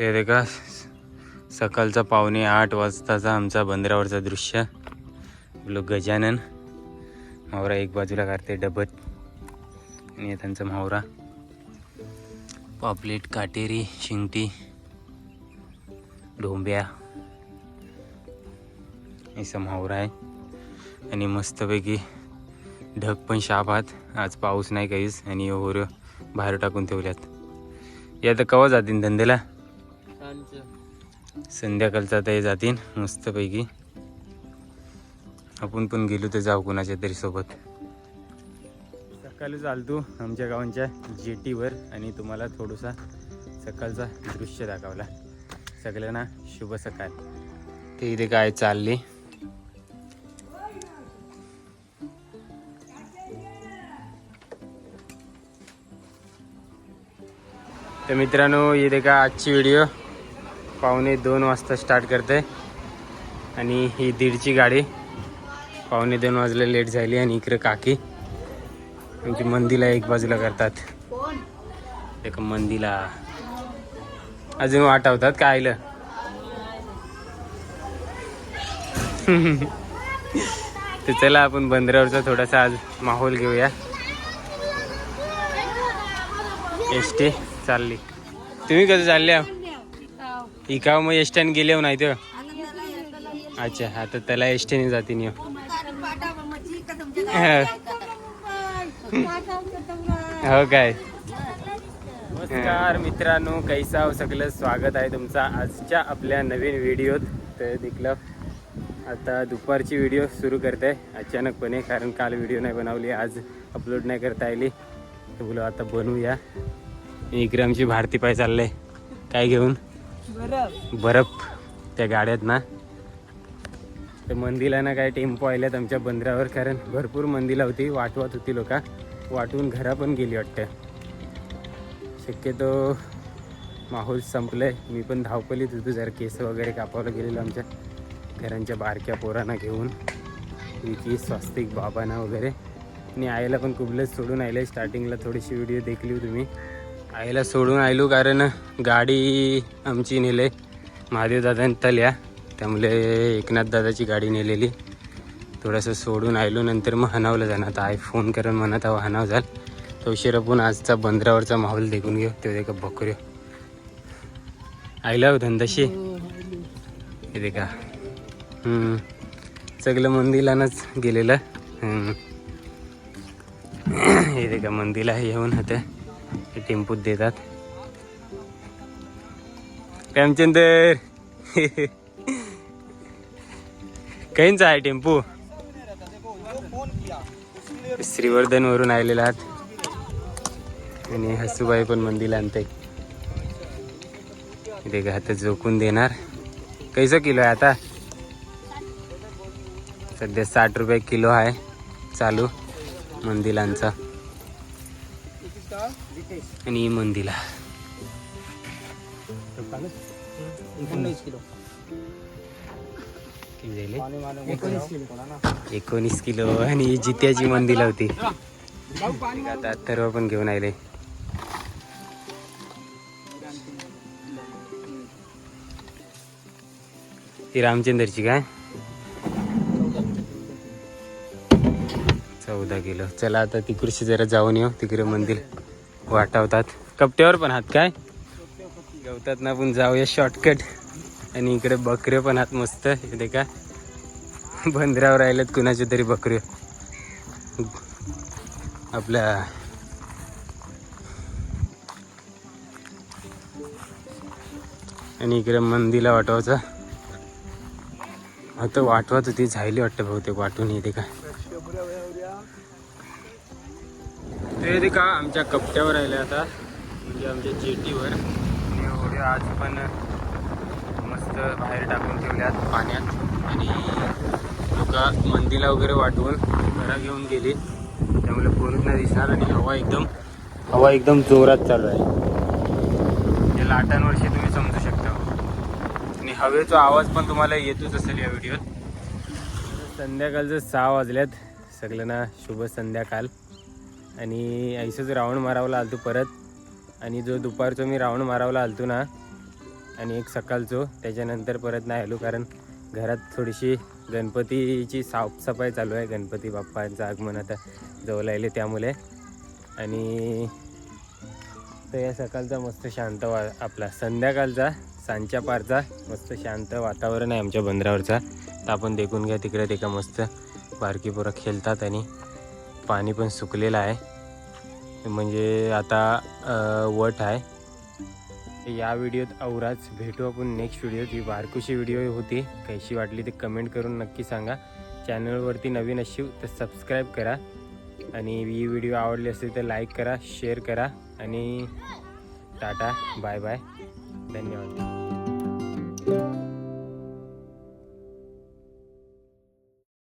ते रे का सकाळचा पावणे आठ वाजताचा आमचा बंदरावरचा दृश्य. आपलं गजानन मावरा एक बाजूला काढते डबत आणि त्यांचा मावरा. पापलेट काटेरी शिंगटी ढोंब्या असा मावरा आहे. आणि मस्तपैकी ढग पण शाप आहात आज पाऊस नाही काहीच. आणि होर बाहेर टाकून ठेवल्यात. या तर कवा जातील धंद्याला? संध्याकाळचा ते जातील मस्तपैकी. आपण पण गेलो तर जाऊ कुणाच्या तरी सोबत. सकाळी चालतो आमच्या गावांच्या जेटीवर आणि तुम्हाला थोडासा सकाळचा दृश्य दाखवला. सगळ्यांना शुभ सकाळ. ते इथे काय चालली? तर मित्रांनो इथे का आजची व्हिडिओ पावणे दोन वाजता स्टार्ट करते आणि ही दीडची गाडी. पावणे दोन वाजले लेट झाली आणि इकडे काकी. आमची मंदीला एक बाजूला करतात. एक मंदीला. अजून वाटवतात काय आलं तर चला आपण बंदरावरचा थोडासा आज माहोल घेऊया. एस टी चालली. तुम्ही कसं चालले इकाव मग एस टीने गेले हो नाही तर? अच्छा आता त्याला एस टीने जाते नाही हो. काय नमस्कार मित्रांनो कैसा हो? सगळं स्वागत आहे तुमचा आजच्या आपल्या नवीन व्हिडिओत. तर देखलं आता दुपारची व्हिडिओ सुरू करते अचानकपणे कारण काल व्हिडिओ नाही बनवली आज अपलोड नाही करता आली. तर बोलो आता बनवूया. इकडे आमची भारती पाय चाललंय. काय घेऊन? बरफ त्या गाड्यात ना. तर मंदिला ना काय टेम्पो आल्यात आमच्या बंदरावर कारण भरपूर मंदिला होती वाटवत होती लोका. वाटून घरा पण गेली वाटतं. शक्यतो माहोल संपलंय. मी पण धावपलीत होतो जरा केस वगैरे कापायला गेलेलो आमच्या घरांच्या बारक्या पोरांना घेऊन. विकी स्वास्तिक बाबांना वगैरे. आणि आईला पण कुबलच सोडून आले स्टार्टिंगला थोडीशी व्हिडिओ देखली तुम्ही. आईला सोडून आलो कारण गाडी आमची नेले. महादेव दादांनी तल्या. त्यामुळे एकनाथ दादाची गाडी नेलेली. थोडंसं सोडून आलो नंतर मग हनावलं जाणार आता आई फोन करून म्हणत हवा हनाव झाल. तो उशीर आपण आजचा बंदरावरचा माहोल देखून घेऊ. तो दे का बकऱ्यो आईला हो धंदाशी. हे दे का सगळं मंदिरानंच गेलेलं. हे दे का मंदिला येऊन होतं ते टेम्पोत देतात. प्रेमचंदर काहींचा आहे टेम्पो? श्रीवर्धन वरून आलेला आहात. आणि हसूबाई पण मंदिर आणते इथे का आता झोकून देणार. कैसं किलो आहे आता? सध्या साठ रुपये किलो आहे. चालू मंदिरांचा. आणि मंदिला? एकोणीस किलो. आणि जित्याची मंदिला होती. आता अथर्व पण घेऊन आले. ती रामचंद्रची काय चौदा किलो. चला आता तिकडची जरा जाऊन येऊ. तिकडे मंदिर वाटवतात. कपट्यावर पण हात काय? गवतात ना आपण जाऊया शॉर्टकट आणि इकडे बकरे पण आहात मस्त. इथे का बंदरावर राहिलेत कुणाचे तरी बकरे. आपल्या आणि इकडे मंदीला वाटवायचा. आता वाटवत होती झायली वाटतं बहुतेक वाटून. येते का ते का आमच्या कपट्यावर राहिले आता. म्हणजे आमच्या जेटीवर. आणि होड्या आज पण मस्त बाहेर टाकून ठेवल्यात पाण्यात. आणि लोक मंदीला वगैरे वाटवून घरा घेऊन गेली. त्यामुळे पूर्ण नाही दिसणार आणि हवा एकदम हवा एकदम जोरात चालू आहे. म्हणजे या लाटांवरशी तुम्ही समजू शकता. आणि हवेचा आवाज पण तुम्हाला येतोच असेल या व्हिडिओत. संध्याकाळचं सहा वाजल्यात. सगळ्यांना शुभ संध्याकाळ आणि ऐसंच राऊंड मारावला आलतो परत आणि जो दुपारचं मी राऊंड मारावला आलतो ना आणि एक सकाळचो त्याच्यानंतर परत नाही आलो कारण घरात थोडीशी गणपतीची साफसफाई चालू आहे. गणपती बाप्पांचं आगमन आता जवळ आले त्यामुळे. आणि तर या सकाळचा मस्त शांत वा आपला संध्याकाळचा सांच्या पारचा मस्त शांत वातावरण आहे आमच्या बंदरावरचा. तर आपण देखून घ्या तिकडे ते का मस्त बारकी पोरं खेळतात आणि पाणी पण सुकलेलं आहे. म्हणजे आता वट आहे. या व्हिडिओत औराच भेटू आपण नेक्स्ट व्हिडिओ ही बारकुशी व्हिडिओ होती. कशी वाटली ते कमेंट करून नक्की सांगा. चॅनलवरती नवीन असशील तर सबस्क्राईब करा. आणि ही व्हिडिओ आवडली असेल तर लाईक करा शेअर करा. आणि टाटा बाय बाय धन्यवाद.